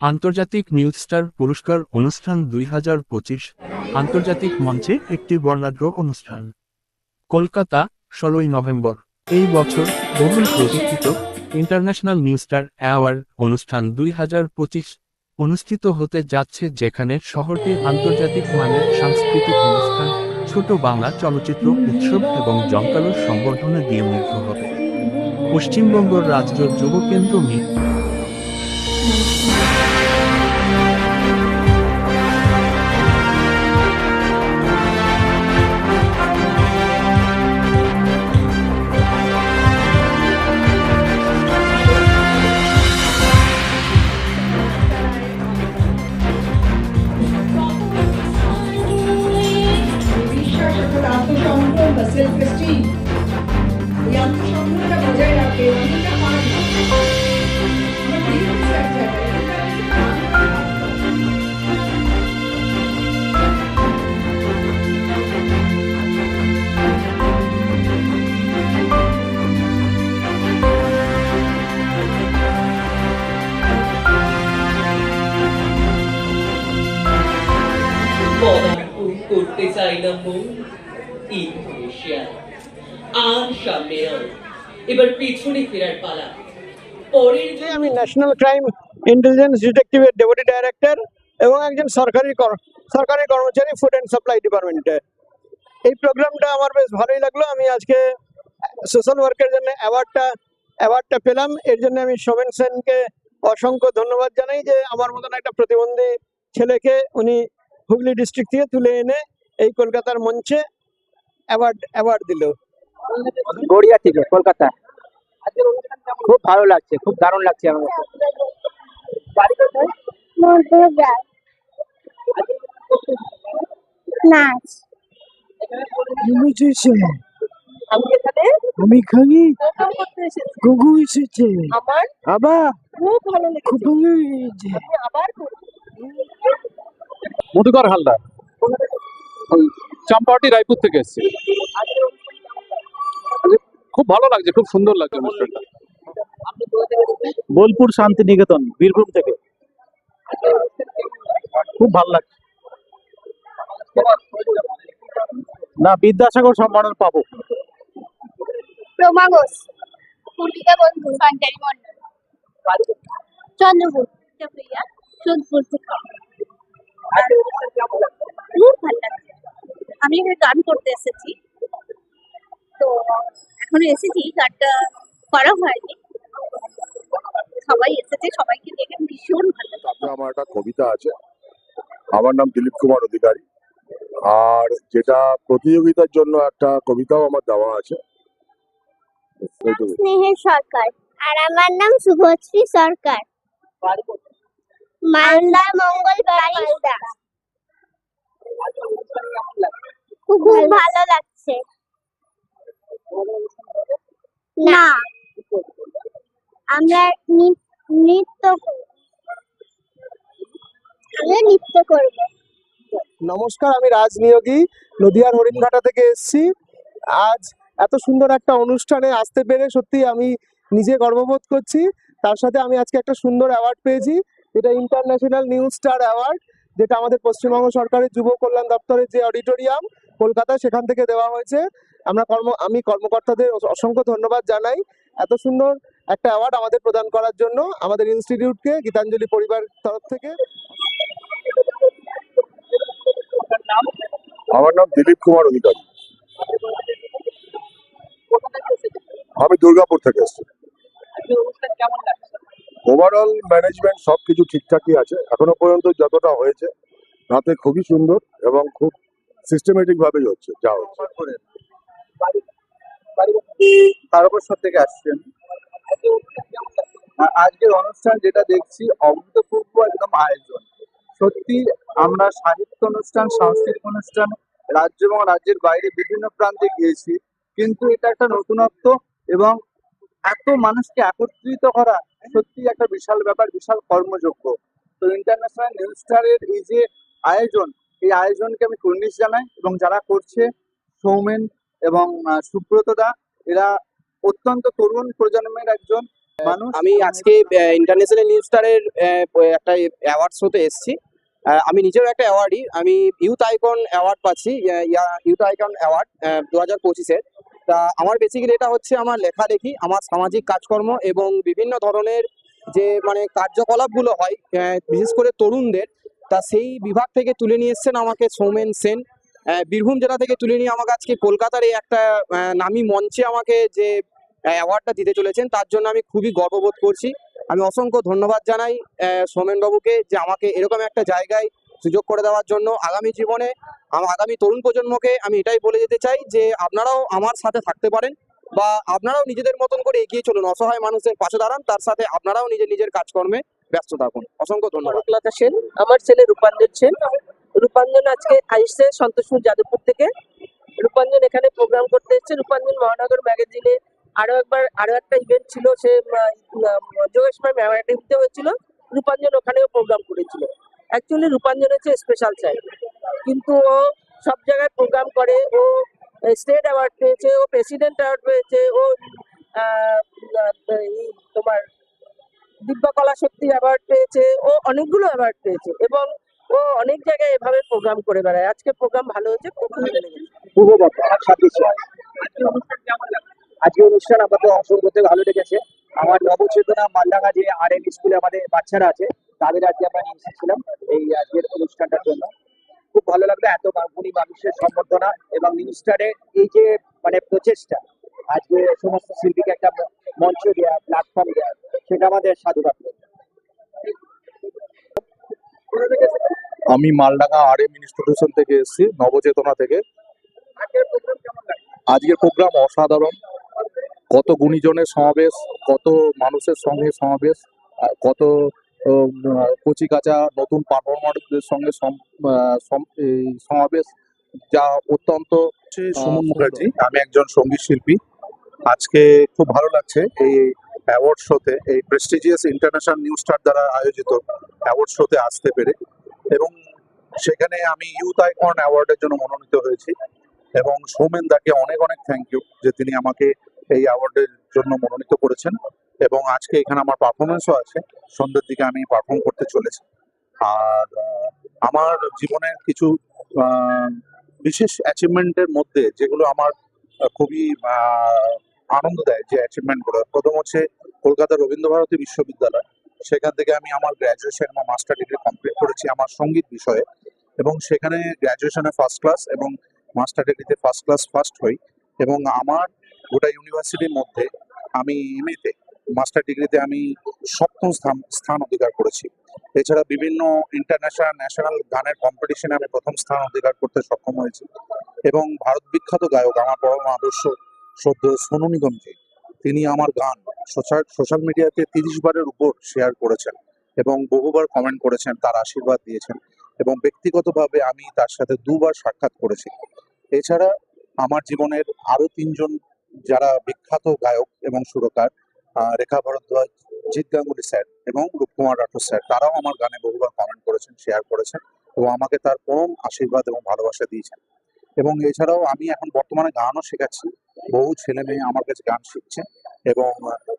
আন্তর্জাতিক news star পুরস্কার অনুষ্ঠান দুই হাজার পঁচিশ আন্তর্জাতিক মঞ্চে একটি বর্ণাঢ্য অনুষ্ঠান। কলকাতা, ষোলোই নভেম্বর। এই বছর বহুল প্রতীক্ষিত ইন্টারন্যাশনাল নিউজ স্টার অ্যাওয়ার্ড অনুষ্ঠান দুই হাজার পঁচিশ অনুষ্ঠিত হতে যাচ্ছে যেখানে শহরটি আন্তর্জাতিক মানের সাংস্কৃতিক অনুষ্ঠান, ছোট বাংলা চলচ্চিত্র উৎসব এবং জমকালো সংবর্ধনা দিয়ে মুগ্ধ হবে। পশ্চিমবঙ্গ রাজ্য যুব কেন্দ্র মন ইন্দোনেশিয়া আর সামনে এবার পিছনে ফেরার পালা। পরের যে আমি ন্যাশনাল ক্রাইম ইন্টেলিজেন্স ডিটেকটিভের ডেপুটি ডাইরেক্টর এবং একজন সরকারি কর- সরকারি কর্মচারী ফুড অ্যান্ড সাপ্লাই ডিপার্টমেন্টে এই প্রোগ্রামটা আমার বেশ ভালোই লাগল। আমি আজকে সোশ্যাল ওয়ার্কের জন্য অ্যাওয়ার্ডটা অ্যাওয়ার্ডটা পেলাম। এর জন্য আমি সোমেন সেনকে অসংখ্য ধন্যবাদ জানাই যে আমার মতন একটা প্রতিবন্ধী ছেলেকে উনি হুগলি ডিস্ট্রিক্ট থেকে তুলে এনে এই কলকাতার মঞ্চে অ্যাওয়ার্ড অ্যাওয়ার্ড দিল। গড়িয়া থেকে কলকাতা। খুব ভালো লাগছে খুব দারুণ লাগছে আমার নাচ। আমি খালি প্রোগ্রাম করতে এসেছি। গুগু এসেছে। আমার আবার খুব ভালো খুব ভালো লেগেছে আবার মধুকর হালদার। ওই চাম্পাহাটি রায়পুর থেকে এসেছি? খুব ভালো লাগছে খুব সুন্দর লাগছে অনুষ্ঠানটা বোলপুর শান্তিনিকেতন বীরভূম থেকে? খুব ভালো লাগছে না বিদ্যাসাগর সম্মাননা পাবো প্রমা ঘোষ পূর্ণিকা বন্ধু সঞ্চারী মন্ডল চন্দ্রপুর সোদপুর থেকে? খুব ভালো লাগছে আমি এখানে গান করতে এসেছি। তো এখনও এসেছি গানটা করা হয়নি। সবাই এসেছে সবাইকে দেখে ভীষণ ভালো তাতে আমার একটা কবিতা আছে। আমার নাম দিলীপ কুমার অধিকারী। আর যেটা প্রতিযোগিতার জন্য একটা কবিতাও আমার দেওয়া আছে। স্নেহের সরকার। আর আমার নাম শুভশ্রী সরকার। মালদা মঙ্গল মালদা আজকের অনুষ্ঠান কেমন লাগছে? খুব ভালো লাগছে? না। আমরা নি- নৃত্য আমরা নৃত্য করব। নমস্কার আমি রাজনিয়োগী নদিয়ার হরিণঘাটা থেকে এসেছি। আজ এত সুন্দর একটা অনুষ্ঠানে আসতে পেরে সত্যি আমি নিজে গর্ববোধ করছি। তার সাথে আমি আজকে একটা সুন্দর অ্যাওয়ার্ড পেয়েছি। এটা ইন্টারন্যাশনাল নিউজ স্টার অ্যাওয়ার্ড যেটা আমাদের পশ্চিমবঙ্গ সরকারের যুব কল্যাণ দপ্তরের যে অডিটোরিয়াম কলকাতা সেখান থেকে দেওয়া হয়েছে আমরা কর্ম আমি কর্মকর্তাদের অসংখ্য ধন্যবাদ জানাই এত সুন্দর একটা অ্যাওয়ার্ড আমাদের প্রদান করার জন্য আমাদের ইনস্টিটিউটকে গীতাঞ্জলি পরিবার তরফ থেকে? আমার নাম দিলীপ কুমার অধিকারী? আমি দুর্গাপুর থেকে এসেছি আজকের অনুষ্ঠান কেমন লাগছে? ওভারঅল ম্যানেজমেন্ট সব কিছু ঠিকঠাকই আছে। এখনও পর্যন্ত যতটা হয়েছে তাতে খুবই সুন্দর এবং খুব সিস্টেমেটিক ভাবেই হচ্ছে, যা হচ্ছে? তারকেশ্বর থেকে আসছেন। আজকের অনুষ্ঠান যেটা দেখছি, অভূতপূর্ব একদম আয়োজন। সত্যি আমরা সাহিত্য অনুষ্ঠান, সাংস্কৃতিক অনুষ্ঠান, রাজ্য এবং রাজ্যের বাইরে বিভিন্ন প্রান্তে গিয়েছি, কিন্তু এটা একটা নতুনত্ব এবং এত মানুষকে একত্রিত করা সত্যি একটা বিশাল ব্যাপার বিশাল কর্মযোগ্য। তো ইন্টারন্যাশনাল নিউজ স্টারের এই যে আয়োজন এই আয়োজনকে আমি কুর্নিশ জানাই এবং যারা করছে সৌমেন এবং আহ, সুব্রত দা এরা অত্যন্ত তরুণ প্রজন্মের একজন মানুষ। আমি আজকে ইন্টারন্যাশনাল নিউজ স্টারের একটা অ্যাওয়ার্ড শোতে এসেছি। আমি নিজেও একটা অ্যাওয়ার্ডই আমি ইউথ আইকন অ্যাওয়ার্ড পাচ্ছি ইউথ আইকন অ্যাওয়ার্ড দু হাজার পঁচিশের। তা আমার বেসিক্যালি এটা হচ্ছে আমার লেখালেখি আমার সামাজিক কাজকর্ম এবং বিভিন্ন ধরনের যে মানে কার্যকলাপগুলো হয় বিশেষ করে তরুণদের তা সেই বিভাগ থেকে তুলে নিয়ে এসছেন আমাকে সৌমেন সেন। বীরভূম জেলা থেকে তুলে নিয়ে আমাকে আজকে কলকাতার এই একটা নামি মঞ্চে আমাকে যে অ্যাওয়ার্ডটা দিতে চলেছেন তার জন্য আমি খুবই গর্ববোধ করছি। আমি অসংখ্য ধন্যবাদ জানাই আহ, সোমেন বাবুকে যে আমাকে এরকম একটা জায়গায় সুযোগ করে দেওয়ার জন্য আগামী জীবনে আগামী তরুণ প্রজন্মকে আমি এটাই বলে যেতে চাই যে আপনারাও আমার সাথে থাকতে পারেন বা আপনারাও নিজেদের মতন করে এগিয়ে চলুন, অসহায় মানুষের পাশে দাঁড়ান, তার সাথে আপনারাও নিজের নিজের কাজকর্মে ব্যস্ত থাকুন। অসংখ্য ধন্যবাদ। সেন, আমার ছেলে রূপাঞ্জন সেন। রূপাঞ্জন আজকে আসছে সন্তোষপুর যাদবপুর থেকে। রূপাঞ্জন এখানে প্রোগ্রাম করতে এসেছে। রূপাঞ্জন মহানগর ম্যাগাজিনে আরও একবার, আরও একটা ইভেন্ট ছিল, সে যোগেশ ম্যাম হয়েছিল। রূপাঞ্জন ওখানেও প্রোগ্রাম করেছিল। অ্যাকচুয়ালি রূপাঞ্জন হচ্ছে স্পেশাল চাইল্ড কিন্তু ও সব জায়গায় প্রোগ্রাম করে, ও স্টেট অ্যাওয়ার্ড পেয়েছে, ও প্রেসিডেন্ট অ্যাওয়ার্ড পেয়েছে, ও তোমার দিব্য কলা শক্তি অ্যাওয়ার্ড পেয়েছে, ও অনেকগুলো অ্যাওয়ার্ড পেয়েছে এবং ও অনেক জায়গায় এভাবে প্রোগ্রাম করে বেড়ায়। আজকে প্রোগ্রাম ভালো হয়েছে, খুব ভালো লেগেছে। আজকে অনুষ্ঠান আমাদের অংশগ্রহণ করতে ভালো লেগেছে। আমার নবচেতনা মালডাঙ্গা যে আর এম স্কুলে আমাদের বাচ্চারা আছে তাদের আজকে আমরা নিয়ে এসেছিলাম এই আজকের অনুষ্ঠানটার জন্য। খুব ভালো লাগল এত গুণী মানুষের সম্বর্ধনা এবং নিউজটারে এই যে মানে প্রচেষ্টা, আজকে সমস্ত শিল্পীকে একটা মঞ্চ দেওয়া প্ল্যাটফর্ম দেওয়া সেটা আমাদের সাধুবাদ আমি মালডাঙ্গা আর এম ইনস্টিটিউশন থেকে এসেছি, নবচেতনা থেকে। আজকের প্রোগ্রাম অসাধারণ। কত গুণীজনের সমাবেশ, কত মানুষের সঙ্গে সমাবেশ কত কচি কাঁচা নতুন পারফর্মারদের সঙ্গে সমাবেশ যা অত্যন্ত সুমন মুখার্জি। আমি একজন সংগীত শিল্পী। আজকে খুব ভালো লাগছে এই অ্যাওয়ার্ড শোতে এই প্রেস্টিজিয়াস ইন্টারন্যাশনাল নিউজ স্টার দ্বারা আয়োজিত অ্যাওয়ার্ড শোতে আসতে পেরে। এবং সেখানে আমি ইউথ আইকন অ্যাওয়ার্ডের জন্য মনোনীত হয়েছি। এবং সৌমেন দাকে অনেক অনেক থ্যাংক ইউ যে তিনি আমাকে এই অ্যাওয়ার্ডের জন্য মনোনীত করেছেন এবং আজকে এখানে আমার পারফরমেন্সও আছে। সন্ধ্যের দিকে আমি পারফর্ম করতে চলেছি। আর আমার জীবনের কিছু বিশেষ অ্যাচিভমেন্টের মধ্যে যেগুলো আমার খুবই আনন্দ দেয় যে অ্যাচিভমেন্টগুলো প্রথম হচ্ছে কলকাতা রবীন্দ্রভারতী বিশ্ববিদ্যালয়। সেখান থেকে আমি আমার গ্র্যাজুয়েশন এবং মাস্টার ডিগ্রি কমপ্লিট করেছি আমার সংগীত বিষয়ে। এবং সেখানে গ্র্যাজুয়েশনে ফার্স্ট ক্লাস এবং মাস্টার ডিগ্রিতে ফার্স্ট ক্লাস ফার্স্ট হই এবং আমার গোটা ইউনিভার্সিটির মধ্যে আমি এমএতে মাস্টার ডিগ্রিতে আমি সপ্তম স্থান স্থান অধিকার করেছি। এছাড়া বিভিন্ন ইন্টারন্যাশনাল ন্যাশনাল গানের কম্পিটিশনে আমি প্রথম স্থান অধিকার করতে সক্ষম হয়েছি এবং ভারত বিখ্যাত গায়ক আমার পরম আদর্শ সদ্য সোনু নিগমজি তিনি আমার গান সোশ্যাল সোশ্যাল মিডিয়াতে তিরিশ বারের উপর শেয়ার করেছেন এবং বহুবার কমেন্ট করেছেন, তার আশীর্বাদ দিয়েছেন। এবং ব্যক্তিগতভাবে আমি তার সাথে দুবার সাক্ষাৎ করেছি। এছাড়া আমার জীবনের আরও তিনজন যারা বিখ্যাত গায়ক এবং সুরকার রেখা ভরদ্বাজ, জিৎ গাঙ্গুলি স্যার এবং রূপকুমার রাঠোর স্যার, তারাও আমার গানে বহুবার কমেন্ট করেছেন শেয়ার করেছেন এবং আমাকে তার পরম আশীর্বাদ এবং ভালোবাসা দিয়েছেন। এবং এছাড়াও আমি এখন বর্তমানে গানও শেখাচ্ছি। বহু ছেলে মেয়ে আমার কাছে গান শিখছে এবং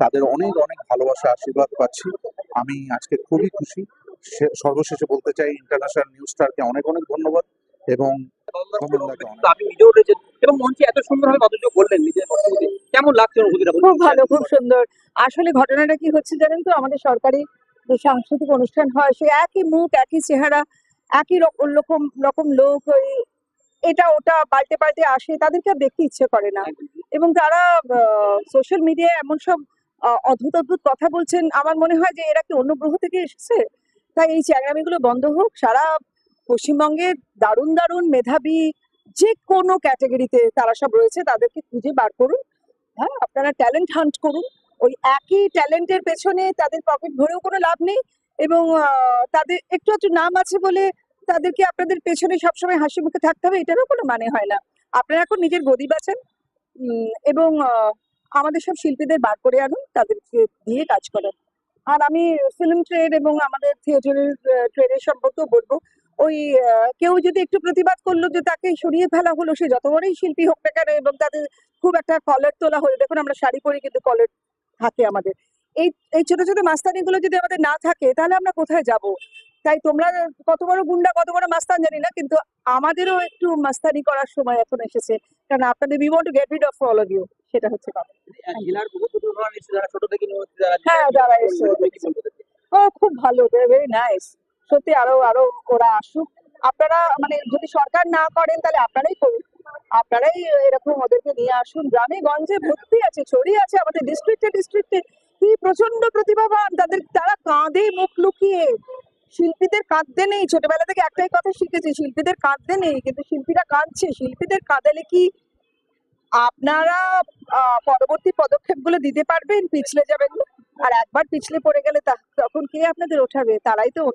তাদের অনেক অনেক ভালোবাসা, আশীর্বাদ পাচ্ছি। আমি আজকে খুবই খুশি সর্বশেষে বলতে চাই ইন্টারন্যাশনাল নিউজ স্টারকে অনেক অনেক ধন্যবাদ এবং অনেক নিজেও এবং মঞ্চে এত সুন্দরভাবে বললেন নিজের কেমন লাগছে অনুভূতিটা খুব ভালো খুব সুন্দর। আসলে ঘটনাটা কি হচ্ছে জানেন তো? আমাদের সরকারি যে সাংস্কৃতিক অনুষ্ঠান হয় সে একই মুখ একই চেহারা একই রকম রকম রকম লোক ওই এটা ওটা পাল্টে পাল্টে আসে তাদেরকে আর দেখতে ইচ্ছে করে না। এবং তারা সোশ্যাল মিডিয়ায় এমন সব অদ্ভুত অদ্ভুত কথা বলছেন আমার মনে হয় যে এরা কি অন্য গ্রহ থেকে এসেছে? তাই এই চ্যাংরামিগুলো বন্ধ হোক, সারা পশ্চিমবঙ্গে দারুণ দারুণ মেধাবী যে কোনো ক্যাটাগরিতে তারা সব রয়েছে, তাদেরকে খুঁজে বার করুন। হ্যাঁ আপনারা ট্যালেন্ট হান্ট করুন। ওই একই ট্যালেন্টের পেছনে তাদের পকেট ভরেও কোনো লাভ নেই এবং তাদের একটু একটু নাম আছে বলে তাদেরকে আপনাদের পেছনে সবসময় হাসি মুখে থাকতে হবে, এটারও কোনো মানে হয় না। আপনারা এখন নিজের গদি বাঁচান এবং আমাদের সব শিল্পীদের বার করে আনুন, তাদেরকে দিয়ে কাজ করান। আর আমি ফিল্ম ট্রেড এবং আমাদের থিয়েটারের ট্রেডের সম্পর্কেও বলব। ওই কেউ যদি একটু প্রতিবাদ করল যে তাকে সরিয়ে ফেলা হলো, সে যত বড়ই শিল্পী হোক না কেন এবং তাদের খুব একটা কলার তোলা হলো, দেখুন আমরা শাড়ি পরি কিন্তু কলার থাকে আমাদের। এই এই ছোট ছোট মাস্তানিগুলো যদি আমাদের না থাকে, তাহলে আমরা কোথায় যাব? তাই তোমরা কত বড় গুন্ডা কত বড় মাস্তান জানি না কিন্তু আমাদেরও একটু মাস্তানি করার সময় এখন এসেছে। কারণ আপনাদের we want to get rid of all of you সেটা হচ্ছে যারা হ্যাঁ, যারা ওদেরকে? ও খুব ভালো ভেরি নাইস সত্যি আরও আরও ওরা আসুক। আপনারা মানে যদি সরকার না করেন তাহলে আপনারাই করুন। আপনারাই এরকম ওদেরকে নিয়ে আসুন। গ্রামে গঞ্জে ভর্তি আছে ছড়িয়ে আছে আমাদের ডিস্ট্রিক্টে ডিস্ট্রিক্টে কি প্রচণ্ড প্রতিভাবান তাদের তারা কাঁদে মুখ লুকিয়ে শিল্পীদের কাঁদতে নেই। ছোটবেলা থেকে একটাই কথা শিখেছি, শিল্পীদের কাঁদতে নেই, কিন্তু শিল্পীরা কাঁদছে। শিল্পীদের কাঁদালে কি আপনারা পরবর্তী পদক্ষেপগুলো দিতে পারবেন? পিছলে যাবেন আর একবার পিছলে পড়ে গেলে তখন কে আপনাদের ওঠাবে? তারাই তো